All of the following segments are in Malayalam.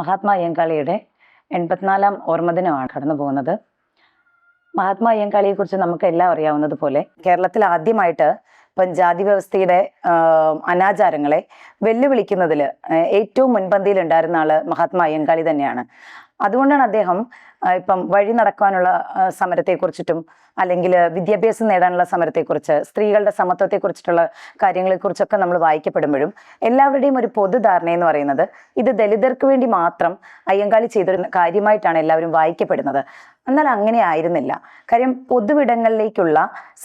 മഹാത്മാ അയ്യങ്കാളിയുടെ എൺപത്തിനാലാം ഓർമ്മദിനമാണ് കടന്നു പോകുന്നത്. മഹാത്മാ അയ്യങ്കാളിയെക്കുറിച്ച് നമുക്ക് എല്ലാം അറിയാവുന്നതുപോലെ കേരളത്തിൽ ആദ്യമായിട്ട് ഇപ്പം ജാതി വ്യവസ്ഥയുടെ അനാചാരങ്ങളെ വെല്ലുവിളിക്കുന്നതിൽ ഏറ്റവും മുൻപന്തിയിൽ ഉണ്ടായിരുന്ന ആൾ മഹാത്മാ അയ്യങ്കാളി തന്നെയാണ്. അതുകൊണ്ടാണ് അദ്ദേഹം ഇപ്പം വഴി നടക്കാനുള്ള സമരത്തെ സമരത്തെക്കുറിച്ചിട്ടും അല്ലെങ്കിൽ വിദ്യാഭ്യാസം നേടാനുള്ള സമരത്തെക്കുറിച്ച് സ്ത്രീകളുടെ സമത്വത്തെക്കുറിച്ചിട്ടുള്ള കാര്യങ്ങളെക്കുറിച്ചൊക്കെ നമ്മൾ വായിക്കപ്പെടുമ്പോഴും എല്ലാവരുടെയും ഒരു പൊതുധാരണ എന്ന് പറയുന്നത് ഇത് ദലിതർക്ക് വേണ്ടി മാത്രം അയ്യങ്കാളി ചെയ്തൊരു കാര്യമായിട്ടാണ് എല്ലാവരും വായിക്കപ്പെടുന്നത്. എന്നാൽ അങ്ങനെ ആയിരുന്നില്ല. കാര്യം പൊതുവിടങ്ങളിലേക്കുള്ള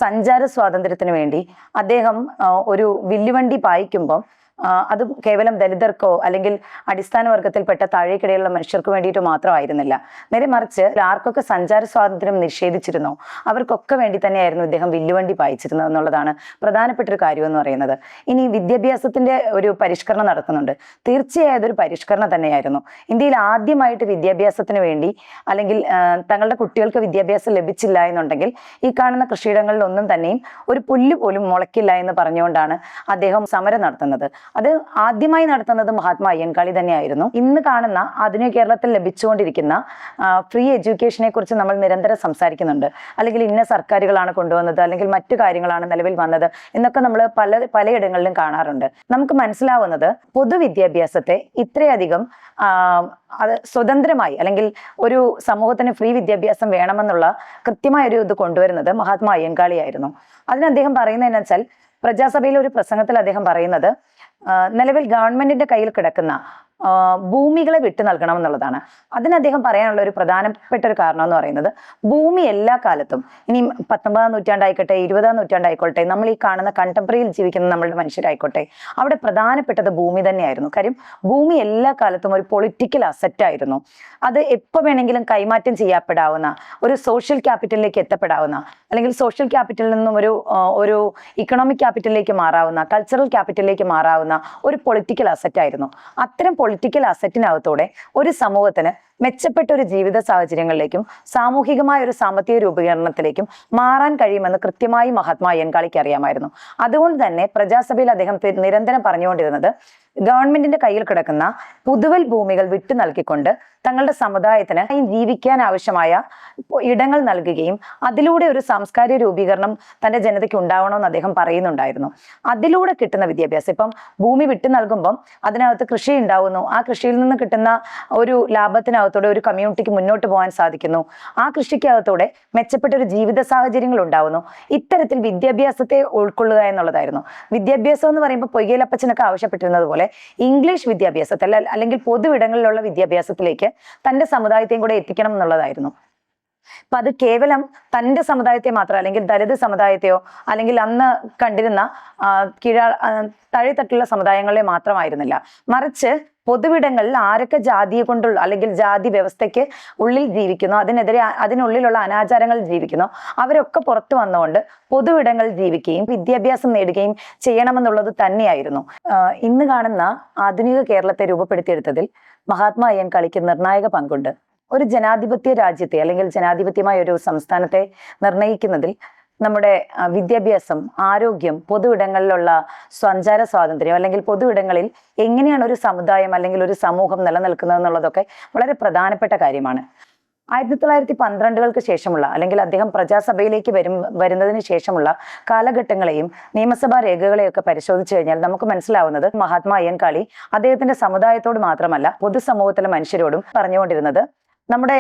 സഞ്ചാര സ്വാതന്ത്ര്യത്തിന് വേണ്ടി അദ്ദേഹം ഒരു വില്ലുവണ്ടി പായിക്കുമ്പം അത് കേവലം ദലിതർക്കോ അല്ലെങ്കിൽ അടിസ്ഥാന വർഗത്തിൽപ്പെട്ട താഴേക്കിടയിലുള്ള മനുഷ്യർക്ക് വേണ്ടിയിട്ട് മാത്രമായിരുന്നില്ല. നേരെ മറിച്ച് ആർക്കൊക്കെ സഞ്ചാര സ്വാതന്ത്ര്യം നിഷേധിച്ചിരുന്നോ? അവർക്കൊക്കെ വേണ്ടി തന്നെയായിരുന്നു ഇദ്ദേഹം വില്ലുവണ്ടി പായിച്ചിരുന്നത് എന്നുള്ളതാണ് പ്രധാനപ്പെട്ട ഒരു കാര്യം എന്ന് പറയുന്നത്. ഇനി വിദ്യാഭ്യാസത്തിന്റെ ഒരു പരിഷ്കരണം നടക്കുന്നുണ്ട് തീർച്ചയായും അതൊരു പരിഷ്കരണം തന്നെയായിരുന്നു. ഇന്ത്യയിൽ ആദ്യമായിട്ട് വിദ്യാഭ്യാസത്തിന് വേണ്ടി അല്ലെങ്കിൽ തങ്ങളുടെ കുട്ടികൾക്ക് വിദ്യാഭ്യാസം ലഭിച്ചില്ല എന്നുണ്ടെങ്കിൽ ഈ കാണുന്ന കൃഷിയിടങ്ങളിലൊന്നും തന്നെയും ഒരു പുല്ല് പോലും മുളയ്ക്കില്ല എന്ന് പറഞ്ഞുകൊണ്ടാണ് അദ്ദേഹം സമരം നടത്തുന്നത്. അത് ആദ്യമായി നടത്തുന്നത് മഹാത്മാ അയ്യൻകാളി തന്നെയായിരുന്നു. ഇന്ന് കാണുന്ന ആധുനിക കേരളത്തിൽ ലഭിച്ചുകൊണ്ടിരിക്കുന്ന ഫ്രീ എഡ്യൂക്കേഷനെ കുറിച്ച് നമ്മൾ നിരന്തരം സംസാരിക്കുന്നുണ്ട്. അല്ലെങ്കിൽ ഇന്ന സർക്കാരുകളാണ് കൊണ്ടുവന്നത് അല്ലെങ്കിൽ മറ്റു കാര്യങ്ങളാണ് നിലവിൽ വന്നത് എന്നൊക്കെ നമ്മൾ പല പലയിടങ്ങളിലും കാണാറുണ്ട്. നമുക്ക് മനസ്സിലാവുന്നത് പൊതുവിദ്യാഭ്യാസത്തെ ഇത്രയധികം അത് സ്വതന്ത്രമായി അല്ലെങ്കിൽ ഒരു സമൂഹത്തിന് ഫ്രീ വിദ്യാഭ്യാസം വേണമെന്നുള്ള കൃത്യമായ ഒരു ഇത് കൊണ്ടുവരുന്നത് മഹാത്മാ അയ്യൻകാളിയായിരുന്നു. അതിന് അദ്ദേഹം പറയുന്നത് വെച്ചാൽ പ്രജാസഭയിലെ ഒരു പ്രസംഗത്തിൽ അദ്ദേഹം പറയുന്നത് നിലവിൽ ഗവൺമെന്റിന്റെ കയ്യിൽ കിടക്കുന്ന ഭൂമികളെ വിട്ടു നൽകണം എന്നുള്ളതാണ്. അതിന് അദ്ദേഹം പറയാനുള്ള ഒരു പ്രധാനപ്പെട്ട ഒരു കാരണം എന്ന് പറയുന്നത് ഭൂമി എല്ലാ കാലത്തും ഇനി പത്തൊമ്പതാം നൂറ്റാണ്ടായിക്കോട്ടെ ഇരുപതാം നൂറ്റാണ്ടായിക്കോട്ടെ നമ്മൾ ഈ കാണുന്ന കണ്ടംപററിയിൽ ജീവിക്കുന്ന നമ്മളുടെ മനുഷ്യരായിക്കോട്ടെ അവിടെ പ്രധാനപ്പെട്ടത് ഭൂമി തന്നെയായിരുന്നു. കാര്യം ഭൂമി എല്ലാ കാലത്തും ഒരു പൊളിറ്റിക്കൽ അസറ്റ് ആയിരുന്നു. അത് എപ്പോൾ വേണമെങ്കിലും കൈമാറ്റം ചെയ്യപ്പെടാവുന്ന ഒരു സോഷ്യൽ ക്യാപിറ്റലിലേക്ക് എത്തപ്പെടാവുന്ന അല്ലെങ്കിൽ സോഷ്യൽ ക്യാപിറ്റലിൽ നിന്നും ഒരു ഒരു ഇക്കണോമിക് ക്യാപിറ്റലിലേക്ക് മാറാവുന്ന കൾച്ചറൽ ക്യാപിറ്റലിലേക്ക് മാറാവുന്ന ഒരു പൊളിറ്റിക്കൽ അസറ്റ് ആയിരുന്നു. അത്തരം പൊളിറ്റിക്കൽ അസറ്റിനകത്തൂടെ ഒരു സമൂഹത്തിന് മെച്ചപ്പെട്ട ഒരു ജീവിത സാഹചര്യങ്ങളിലേക്കും സാമൂഹികമായ ഒരു സാമ്പത്തിക രൂപീകരണത്തിലേക്കും മാറാൻ കഴിയുമെന്ന് കൃത്യമായി മഹാത്മാ അയ്യൻകാളിക്ക് അറിയാമായിരുന്നു. അതുകൊണ്ട് തന്നെ പ്രജാസഭയിൽ അദ്ദേഹം നിരന്തരം പറഞ്ഞുകൊണ്ടിരുന്നത് ഗവൺമെന്റിന്റെ കയ്യിൽ കിടക്കുന്ന പുതുവൽ ഭൂമികൾ വിട്ടു നൽകിക്കൊണ്ട് തങ്ങളുടെ സമുദായത്തിന് ജീവിക്കാൻ ആവശ്യമായ ഇടങ്ങൾ നൽകുകയും അതിലൂടെ ഒരു സാംസ്കാരിക രൂപീകരണം തന്റെ ജനതയ്ക്ക് ഉണ്ടാവണമെന്ന് അദ്ദേഹം പറയുന്നുണ്ടായിരുന്നു. അതിലൂടെ കിട്ടുന്ന വിദ്യാഭ്യാസം ഇപ്പം ഭൂമി വിട്ടു നൽകുമ്പം അതിനകത്ത് കൃഷി ഉണ്ടാവുന്നു. ആ കൃഷിയിൽ നിന്ന് കിട്ടുന്ന ഒരു ലാഭത്തിനകത്തൂടെ ഒരു കമ്മ്യൂണിറ്റിക്ക് മുന്നോട്ട് പോകാൻ സാധിക്കുന്നു. ആ കൃഷിക്കകത്തൂടെ മെച്ചപ്പെട്ട ഒരു ജീവിത സാഹചര്യങ്ങൾ ഉണ്ടാവുന്നു. ഇത്തരത്തിൽ വിദ്യാഭ്യാസത്തെ ഉൾക്കൊള്ളുക എന്നുള്ളതായിരുന്നു. വിദ്യാഭ്യാസം എന്ന് പറയുമ്പോൾ പൊയ്യലപ്പച്ചനൊക്കെ ആവശ്യപ്പെട്ടിരുന്നത് ഇംഗ്ലീഷ് വിദ്യാഭ്യാസത്തിൽ അല്ലെങ്കിൽ പൊതുവിടങ്ങളിലുള്ള വിദ്യാഭ്യാസത്തിലേക്ക് തന്റെ സമുദായത്തെയും കൂടെ എത്തിക്കണം എന്നുള്ളതായിരുന്നു. അപ്പൊ അത് കേവലം തന്റെ സമുദായത്തെ മാത്രം അല്ലെങ്കിൽ ദലിത് സമുദായത്തെയോ അല്ലെങ്കിൽ അന്ന് കണ്ടിരുന്ന കീഴാ ആ, സമുദായങ്ങളെ മാത്രമായിരുന്നില്ല. മറിച്ച് പൊതുവിടങ്ങളിൽ ആരൊക്കെ ജാതിയെ കൊണ്ടുള്ള അല്ലെങ്കിൽ ജാതി വ്യവസ്ഥയ്ക്ക് ഉള്ളിൽ ജീവിക്കുന്നു അതിനെതിരെ അതിനുള്ളിലുള്ള അനാചാരങ്ങൾ ജീവിക്കുന്നു അവരൊക്കെ പുറത്തു വന്നുകൊണ്ട് പൊതുവിടങ്ങളിൽ ജീവിക്കുകയും വിദ്യാഭ്യാസം നേടുകയും ചെയ്യണമെന്നുള്ളത് തന്നെയായിരുന്നു. ഇന്ന് കാണുന്ന ആധുനിക കേരളത്തെ രൂപപ്പെടുത്തിയെടുത്തതിൽ മഹാത്മാ അയ്യൻ കളിക്ക് നിർണായക പങ്കുണ്ട്. ഒരു ജനാധിപത്യ രാജ്യത്തെ അല്ലെങ്കിൽ ജനാധിപത്യമായ ഒരു സംസ്ഥാനത്തെ നിർണയിക്കുന്നതിൽ നമ്മുടെ വിദ്യാഭ്യാസം ആരോഗ്യം പൊതു ഇടങ്ങളിലുള്ള സഞ്ചാര സ്വാതന്ത്ര്യം അല്ലെങ്കിൽ പൊതു ഇടങ്ങളിൽ എങ്ങനെയാണ് ഒരു സമുദായം അല്ലെങ്കിൽ ഒരു സമൂഹം നിലനിൽക്കുന്നത് എന്നുള്ളതൊക്കെ വളരെ പ്രധാനപ്പെട്ട കാര്യമാണ്. ആയിരത്തി തൊള്ളായിരത്തി പന്ത്രണ്ടുകൾക്ക് ശേഷമുള്ള അല്ലെങ്കിൽ അദ്ദേഹം പ്രജാസഭയിലേക്ക് വരും വരുന്നതിന് ശേഷമുള്ള കാലഘട്ടങ്ങളെയും നിയമസഭാ രേഖകളെയൊക്കെ പരിശോധിച്ചു കഴിഞ്ഞാൽ നമുക്ക് മനസ്സിലാവുന്നത് മഹാത്മാ അയ്യൻകാളി അദ്ദേഹത്തിന്റെ സമുദായത്തോട് മാത്രമല്ല പൊതുസമൂഹത്തിലെ മനുഷ്യരോടും പറഞ്ഞുകൊണ്ടിരുന്നത് നമ്മുടെ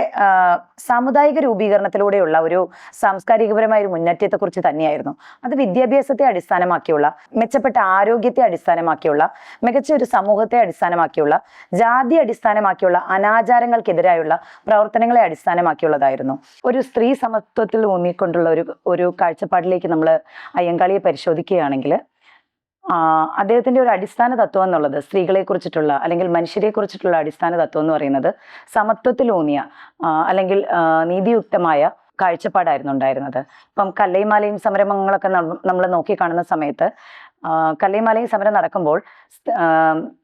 സാമുദായിക രൂപീകരണത്തിലൂടെയുള്ള ഒരു സാംസ്കാരികപരമായ ഒരു മുന്നേറ്റത്തെക്കുറിച്ച് തന്നെയായിരുന്നു. അത് വിദ്യാഭ്യാസത്തെ അടിസ്ഥാനമാക്കിയുള്ള മെച്ചപ്പെട്ട ആരോഗ്യത്തെ അടിസ്ഥാനമാക്കിയുള്ള മികച്ച ഒരു സമൂഹത്തെ അടിസ്ഥാനമാക്കിയുള്ള ജാതി അടിസ്ഥാനമാക്കിയുള്ള അനാചാരങ്ങൾക്കെതിരായുള്ള പ്രവർത്തനങ്ങളെ അടിസ്ഥാനമാക്കിയുള്ളതായിരുന്നു. ഒരു സ്ത്രീ സമത്വത്തിൽ ഊന്നിക്കൊണ്ടുള്ള ഒരു ഒരു കാഴ്ചപ്പാടിലേക്ക് നമ്മൾ അയ്യങ്കാളിയെ പരിശോധിക്കുകയാണെങ്കിൽ അദ്ദേഹത്തിന്റെ ഒരു അടിസ്ഥാന തത്വം എന്നുള്ളത് സ്ത്രീകളെ കുറിച്ചിട്ടുള്ള അല്ലെങ്കിൽ മനുഷ്യരെ കുറിച്ചിട്ടുള്ള അടിസ്ഥാന തത്വം എന്ന് പറയുന്നത് സമത്വത്തിലൂന്നിയ അല്ലെങ്കിൽ നീതിയുക്തമായ കാഴ്ചപ്പാടായിരുന്നു ഉണ്ടായിരുന്നത്. ഇപ്പം കല്ലൈമാലയും സംരംഭങ്ങളൊക്കെ നമ്മൾ നോക്കി കാണുന്ന സമയത്ത് കല്ലൈമാലയും സമരം നടക്കുമ്പോൾ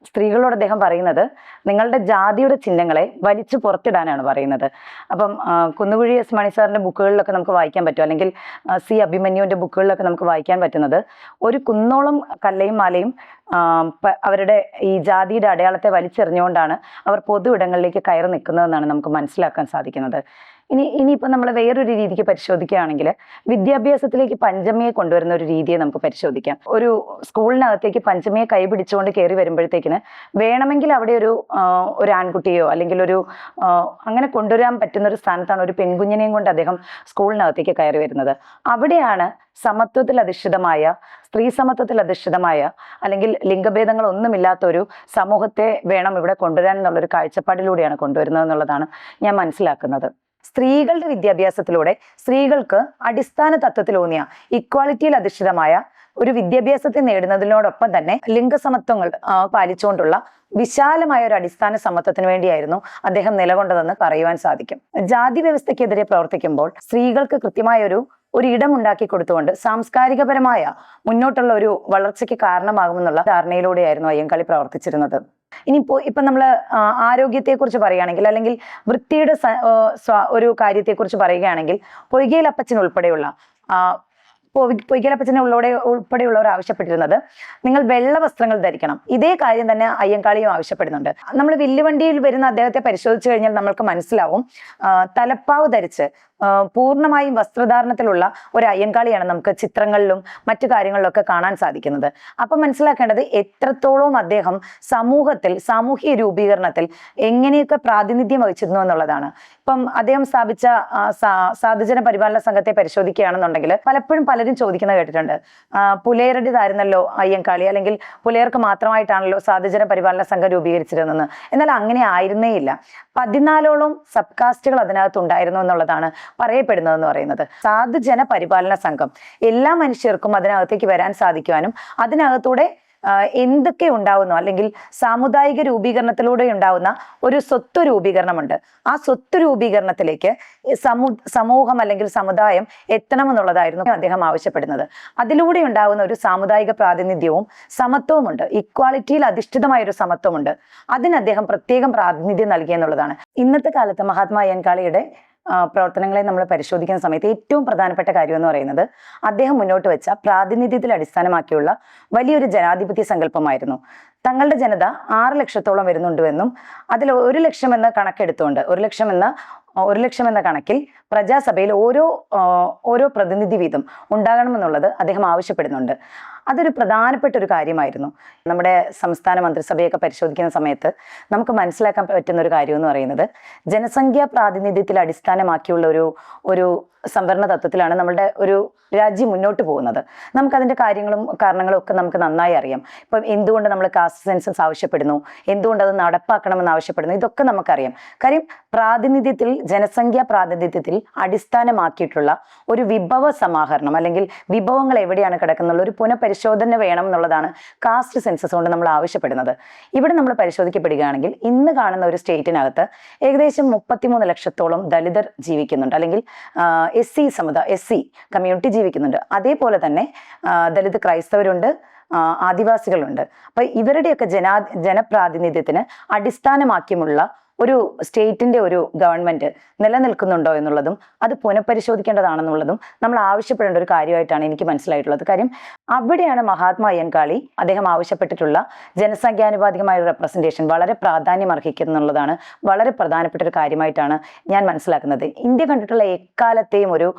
സ്ത്രീകളോട് അദ്ദേഹം പറയുന്നത് നിങ്ങളുടെ ജാതിയുടെ ചിഹ്നങ്ങളെ വലിച്ചു പുറത്തിടാനാണ് പറയുന്നത്. അപ്പം കുന്നുകുഴി എസ് മണി സാറിന്റെ ബുക്കുകളിലൊക്കെ നമുക്ക് വായിക്കാൻ പറ്റും. അല്ലെങ്കിൽ സി അഭിമന്യുവിന്റെ ബുക്കുകളിലൊക്കെ നമുക്ക് വായിക്കാൻ പറ്റുന്നത് ഒരു കുന്നോളം കല്ലയും മാലയും അവരുടെ ഈ ജാതിയുടെ അടയാളത്തെ വലിച്ചെറിഞ്ഞുകൊണ്ടാണ് അവർ പൊതു ഇടങ്ങളിലേക്ക് കയറി നിൽക്കുന്നതെന്നാണ് നമുക്ക് മനസ്സിലാക്കാൻ സാധിക്കുന്നത്. ഇനി ഇനിയിപ്പോൾ നമ്മൾ വേറൊരു രീതിക്ക് പരിശോധിക്കുകയാണെങ്കിൽ വിദ്യാഭ്യാസത്തിലേക്ക് പഞ്ചമിയെ കൊണ്ടുവരുന്ന ഒരു രീതിയെ നമുക്ക് പരിശോധിക്കാം. ഒരു സ്കൂളിനകത്തേക്ക് പഞ്ചമിയെ കൈപിടിച്ചുകൊണ്ട് കയറി വരുമ്പോഴത്തേക്കിന് വേണമെങ്കിൽ അവിടെ ഒരു ഒരു ആൺകുട്ടിയോ അല്ലെങ്കിൽ ഒരു അങ്ങനെ കൊണ്ടുവരാൻ പറ്റുന്ന ഒരു സ്ഥാനത്താണ് ഒരു പെൺകുഞ്ഞിനെയും കൊണ്ട് അദ്ദേഹം സ്കൂളിനകത്തേക്ക് കയറി വരുന്നത്. അവിടെയാണ് സമത്വത്തിൽ അധിഷ്ഠിതമായ സ്ത്രീ സമത്വത്തിൽ അധിഷ്ഠിതമായ അല്ലെങ്കിൽ ലിംഗഭേദങ്ങൾ ഒന്നുമില്ലാത്ത ഒരു സമൂഹത്തെ വേണം ഇവിടെ കൊണ്ടുവരാൻ എന്നുള്ളൊരു കാഴ്ചപ്പാടിലൂടെയാണ് കൊണ്ടുവരുന്നത് എന്നുള്ളതാണ് ഞാൻ മനസ്സിലാക്കുന്നത്. സ്ത്രീകളുടെ വിദ്യാഭ്യാസത്തിലൂടെ സ്ത്രീകൾക്ക് അടിസ്ഥാന തത്വത്തിലൂന്നിയ ഇക്വാളിറ്റിയിൽ അധിഷ്ഠിതമായ ഒരു വിദ്യാഭ്യാസത്തെ നേടുന്നതിനോടൊപ്പം തന്നെ ലിംഗസമത്വങ്ങൾ പാലിച്ചുകൊണ്ടുള്ള വിശാലമായ ഒരു അടിസ്ഥാന സമത്വത്തിന് വേണ്ടിയായിരുന്നു അദ്ദേഹം നിലകൊണ്ടതെന്ന് പറയുവാൻ സാധിക്കും. ജാതി വ്യവസ്ഥയ്ക്കെതിരെ പ്രവർത്തിക്കുമ്പോൾ സ്ത്രീകൾക്ക് കൃത്യമായ ഒരു ഒരു ഇടം ഉണ്ടാക്കി കൊടുത്തുകൊണ്ട് സാംസ്കാരികപരമായ മുന്നോട്ടുള്ള ഒരു വളർച്ചയ്ക്ക് കാരണമാകുമെന്നുള്ള ധാരണയിലൂടെയായിരുന്നു അയ്യങ്കളി പ്രവർത്തിച്ചിരുന്നത്. ഇനിയിപ്പോ ഇപ്പൊ നമ്മൾ ആരോഗ്യത്തെ കുറിച്ച് പറയുകയാണെങ്കിൽ അല്ലെങ്കിൽ വൃത്തിയുടെ ഒരു കാര്യത്തെ കുറിച്ച് പറയുകയാണെങ്കിൽ പൊയ്കയിലപ്പച്ചൻ ഉൾപ്പെടെയുള്ള ആ, പൊയ്- പൊയ്കയിലപ്പച്ചനെ ഉള്ളോടെ ഉൾപ്പെടെയുള്ളവർ ആവശ്യപ്പെട്ടിരുന്നത് നിങ്ങൾ വെള്ള വസ്ത്രങ്ങൾ ധരിക്കണം. ഇതേ കാര്യം തന്നെ അയ്യങ്കാളിയും ആവശ്യപ്പെടുന്നുണ്ട്. നമ്മൾ വില്ലുവണ്ടിയിൽ വരുന്ന അദ്ദേഹത്തെ പരിശോധിച്ചു കഴിഞ്ഞാൽ നമ്മൾക്ക് മനസ്സിലാവും തലപ്പാവ് ധരിച്ച് പൂർണമായും വസ്ത്രധാരണത്തിലുള്ള ഒരു അയ്യങ്കാളിയാണ് നമുക്ക് ചിത്രങ്ങളിലും മറ്റു കാര്യങ്ങളിലൊക്കെ കാണാൻ സാധിക്കുന്നത്. അപ്പൊ മനസ്സിലാക്കേണ്ടത് എത്രത്തോളം അദ്ദേഹം സമൂഹത്തിൽ സാമൂഹ്യ രൂപീകരണത്തിൽ എങ്ങനെയൊക്കെ പ്രാതിനിധ്യം വഹിച്ചിരുന്നു എന്നുള്ളതാണ്. ഇപ്പം അദ്ദേഹം സ്ഥാപിച്ച സാധുജന പരിപാലന സംഘത്തെ പരിശോധിക്കുകയാണെന്നുണ്ടെങ്കിൽ പലപ്പോഴും പലരും ചോദിക്കുന്നത് കേട്ടിട്ടുണ്ട്. ആ, പുലയരുടേതായിരുന്നല്ലോ അയ്യങ്കാളി അല്ലെങ്കിൽ പുലേർക്ക് മാത്രമായിട്ടാണല്ലോ സാധുജന പരിപാലന സംഘം രൂപീകരിച്ചിരുന്നത്. എന്നാൽ അങ്ങനെ ആയിരുന്നേ ഇല്ല. പതിനാലോളം സബ് കാസ്റ്റുകൾ അതിനകത്ത് ഉണ്ടായിരുന്നു എന്നുള്ളതാണ് പറയപ്പെടുന്നതെന്ന് പറയുന്നത്. സാധുജന പരിപാലന സംഘം എല്ലാ മനുഷ്യർക്കും അതിനകത്തേക്ക് വരാൻ സാധിക്കുവാനും അതിനകത്തൂടെ എന്തൊക്കെ ഉണ്ടാവുന്നു? അല്ലെങ്കിൽ സാമുദായിക രൂപീകരണത്തിലൂടെ ഉണ്ടാവുന്ന ഒരു സ്വത്ത് രൂപീകരണമുണ്ട്. ആ സ്വത്ത് രൂപീകരണത്തിലേക്ക് സമു സമൂ സമൂഹം അല്ലെങ്കിൽ സമുദായം എത്തണമെന്നുള്ളതായിരുന്നു അദ്ദേഹം ആവശ്യപ്പെടുന്നത്. അതിലൂടെ ഉണ്ടാവുന്ന ഒരു സാമുദായിക പ്രാതിനിധ്യവും സമത്വവുമുണ്ട്. ഇക്വാളിറ്റിയിൽ അധിഷ്ഠിതമായ ഒരു സമത്വമുണ്ട്. അതിന് അദ്ദേഹം പ്രത്യേകം പ്രാതിനിധ്യം നൽകിയെന്നുള്ളതാണ് ഇന്നത്തെ കാലത്ത് മഹാത്മാ അയ്യൻകാളിയുടെ പ്രവർത്തനങ്ങളെ നമ്മൾ പരിശോധിക്കുന്ന സമയത്ത് ഏറ്റവും പ്രധാനപ്പെട്ട കാര്യം എന്ന് പറയുന്നത് അദ്ദേഹം മുന്നോട്ട് വെച്ച പ്രാതിനിധ്യത്തിൽ അടിസ്ഥാനമാക്കിയുള്ള വലിയൊരു ജനാധിപത്യ സങ്കല്പമായിരുന്നു. തങ്ങളുടെ ജനത ആറ് ലക്ഷത്തോളം വരുന്നുണ്ടുവെന്നും അതിൽ ഒരു ലക്ഷം എന്ന കണക്കെടുത്തുകൊണ്ട് ഒരു ലക്ഷം എന്ന ഒരു ലക്ഷം എന്ന കണക്കിൽ പ്രജാസഭയിൽ ഓരോ ഓരോ പ്രതിനിധി വീതം ഉണ്ടാകണമെന്നുള്ളത് അദ്ദേഹം ആവശ്യപ്പെടുന്നുണ്ട്. അതൊരു പ്രധാനപ്പെട്ട ഒരു കാര്യമായിരുന്നു. നമ്മുടെ സംസ്ഥാന മന്ത്രിസഭയൊക്കെ പരിശോധിക്കുന്ന സമയത്ത് നമുക്ക് മനസ്സിലാക്കാൻ പറ്റുന്ന ഒരു കാര്യം എന്ന് പറയുന്നത് ജനസംഖ്യാ പ്രാതിനിധ്യത്തിൽ അടിസ്ഥാനമാക്കിയുള്ള ഒരു ഒരു സംവരണ തത്വത്തിലാണ് നമ്മുടെ ഒരു രാജ്യം മുന്നോട്ട് പോകുന്നത്. നമുക്കതിന്റെ കാര്യങ്ങളും കാരണങ്ങളും ഒക്കെ നമുക്ക് നന്നായി അറിയാം. ഇപ്പം എന്തുകൊണ്ട് നമ്മൾ കാസ്റ്റ് സെൻസസ് ആവശ്യപ്പെടുന്നു? എന്തുകൊണ്ട് അത് നടപ്പാക്കണമെന്ന് ആവശ്യപ്പെടുന്നു? ഇതൊക്കെ നമുക്കറിയാം. കാര്യം പ്രാതിനിധ്യത്തിൽ ജനസംഖ്യാ പ്രാതിനിധ്യത്തിൽ അടിസ്ഥാനമാക്കിയിട്ടുള്ള ഒരു വിഭവ സമാഹരണം അല്ലെങ്കിൽ വിഭവങ്ങൾ എവിടെയാണ് കിടക്കുന്നുള്ള ഒരു പുനഃപരിശോധന വേണം എന്നുള്ളതാണ് കാസ്റ്റ് സെൻസസ് കൊണ്ട് നമ്മൾ ആവശ്യപ്പെടുന്നത്. ഇവിടെ നമ്മൾ പരിശോധിക്കപ്പെടുകയാണെങ്കിൽ ഇന്ന് കാണുന്ന ഒരു സ്റ്റേറ്റിനകത്ത് ഏകദേശം മുപ്പത്തിമൂന്ന് ലക്ഷത്തോളം ദലിതർ ജീവിക്കുന്നുണ്ട് അല്ലെങ്കിൽ എസ് സി സമുദായ എസ് സി കമ്മ്യൂണിറ്റി ജീവിക്കുന്നുണ്ട്. അതേപോലെ തന്നെ ദലിത് ക്രൈസ്തവരുണ്ട് ആദിവാസികളുണ്ട്. അപ്പൊ ഇവരുടെയൊക്കെ ജനാ ജനപ്രാതിനിധ്യത്തിന് അടിസ്ഥാനമാക്കിയുമുള്ള ഒരു സ്റ്റേറ്റിന്റെ ഒരു ഗവൺമെന്റ് നിലനിൽക്കുന്നുണ്ടോ എന്നുള്ളതും അത് പുനഃപരിശോധിക്കേണ്ടതാണെന്നുള്ളതും നമ്മൾ ആവശ്യപ്പെടേണ്ട ഒരു കാര്യമായിട്ടാണ് എനിക്ക് മനസ്സിലായിട്ടുള്ളത്. കാര്യം അവിടെയാണ് മഹാത്മാ അയ്യൻകാളി അദ്ദേഹം ആവശ്യപ്പെട്ടിട്ടുള്ള ജനസംഖ്യാനുപാതികമായ ഒരു റെപ്രസെന്റേഷൻ വളരെ പ്രാധാന്യം അർഹിക്കുന്നുള്ളതാണ് വളരെ പ്രധാനപ്പെട്ട ഒരു കാര്യമായിട്ടാണ് ഞാൻ മനസ്സിലാക്കുന്നത്. ഇന്ത്യ കണ്ടിട്ടുള്ള എക്കാലത്തെയും ഒരു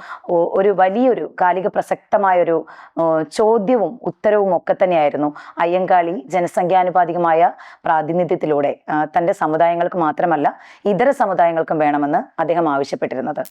ഒരു വലിയൊരു കാലിക പ്രസക്തമായ ഒരു ചോദ്യവും ഉത്തരവും ഒക്കെ തന്നെയായിരുന്നു അയ്യങ്കാളി ജനസംഖ്യാനുപാതികമായ പ്രാതിനിധ്യത്തിലൂടെ തന്റെ സമുദായങ്ങൾക്ക് മാത്രമല്ല ഇതര സമുദായങ്ങൾക്കും വേണമെന്ന് അദ്ദേഹം ആവശ്യപ്പെട്ടിരുന്നത്.